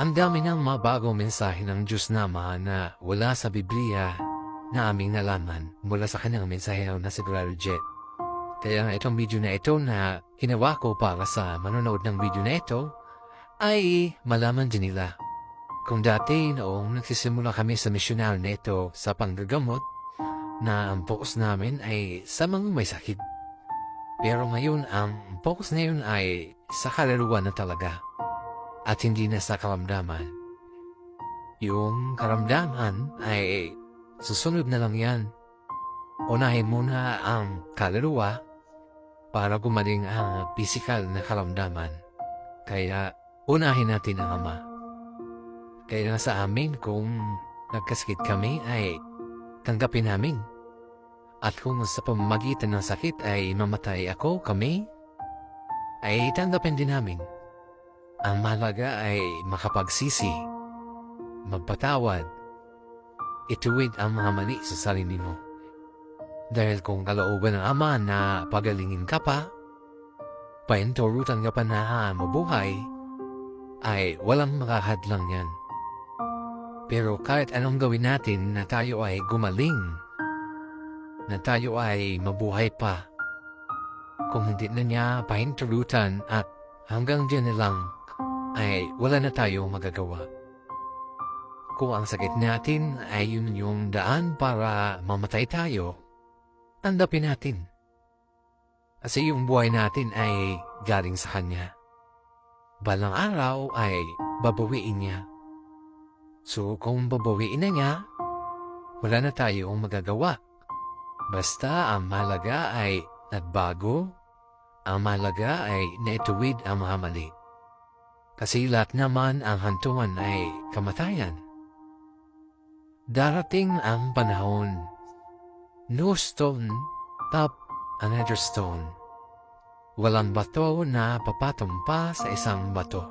Ang dami ng mga bagong mensahe ng Diyos na Ama na wala sa Biblia na aming nalaman mula sa kanyang mensahero na si Brother Jet. Kaya itong video na ito na ginawa ko para sa manonood ng video na ito ay malaman din nila. Kung dati noong nagsisimula kami sa misyonal na ito sa panggagamot na ang focus namin ay sa mga may sakit. Pero ngayon ang focus na yun ay sa kaluluwa na talaga at hindi na sa karamdaman. Yung karamdaman ay susunod na lang yan. Unahin muna ang kaluluwa para gumaling ang physical na karamdaman. Kaya unahin natin ang Ama. Kaya sa amin kung nagkasakit kami ay tanggapin namin. At kung sa pamamagitan ng sakit ay mamatay ako, kami, ay tanggapin din namin. Ang mahalaga ay makapagsisi, magpatawad, ituwid ang mga mali sa sarili mo. Dahil kung kalooban ng Ama na pagalingin ka pa, painturutan ka pa na mabuhay, ay walang makahadlang yan. Pero kahit anong gawin natin na tayo ay gumaling, na tayo ay mabuhay pa, kung hindi na niya pahinturutan at hanggang diyan na lang, ay wala na tayo magagawa. Kung ang sakit natin ay yun yung daan para mamatay tayo, tandapin natin. Kasi yung buhay natin ay galing sa Kanya. Balang araw ay babawiin niya. So kung babawiin na niya, wala na tayong magagawa. Basta ang mahalaga ay nagbago, ang mahalaga ay naituwid ang mga mali. Kasi lahat naman ang hantungan ay kamatayan. Darating ang panahon. No stone, top another stone. Walang bato na papatumpa sa isang bato.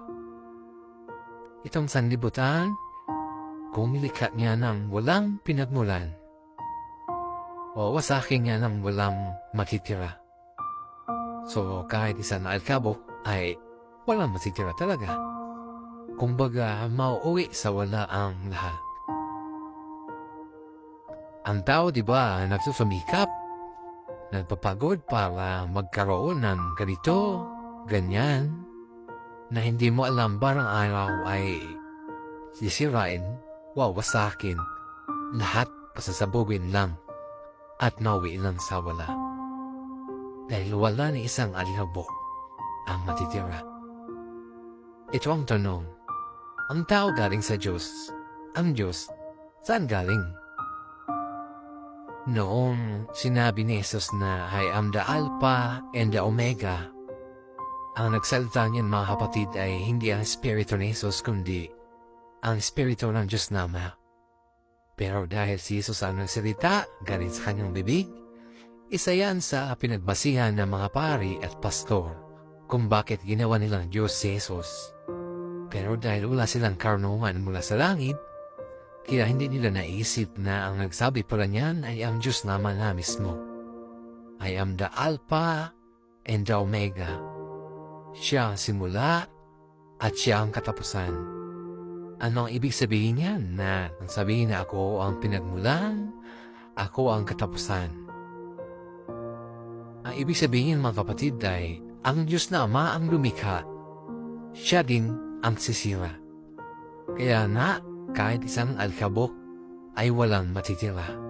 Itong sanlibutan, kumilikha niya ng walang pinagmulan. O wasakin niya ng walang matitira. So kahit isang alkabo ay walang matitira talaga. Kumbaga, mauuwi sa wala ang lahat. Ang tao, di ba, nagsusumikap, nagpapagod para magkaroon ng ganito, ganyan, na hindi mo alam barang araw ay sisirain, wawasakin, lahat pasasabugin lang at nauwi lang sa wala. Dahil wala ni isang alihabo ang matitira. Ito ang tanong. Ang tao galing sa Diyos. Ang Diyos, saan galing? Noong sinabi ni Jesus na I am the Alpha and the Omega, ang nagsalita niyan mga kapatid ay hindi ang Espiritu ni Jesus kundi ang Espiritu ng Diyos na Ama. Pero dahil si Jesus ang nagsalita galing sa kanyang bibig, isa yan sa pinagbasihan ng mga pari at pastor kung bakit ginawa nilang Diyos si Jesus. Pero dahil wala silang karunungan mula sa langit, kaya hindi nila naisip na ang nagsabi pala niyan ay ang Diyos naman na mismo. I am the Alpha and the Omega. Siya ang simula at siya ang katapusan. Ano ang ibig sabihin niyan na nang sabihin na ako ang pinagmulan, ako ang katapusan? Ang ibig sabihin mga kapatid ay ang Diyos na Ama ang lumikha. Siya din ang sisira. Kaya na kahit isang alkabok ay walang matitira.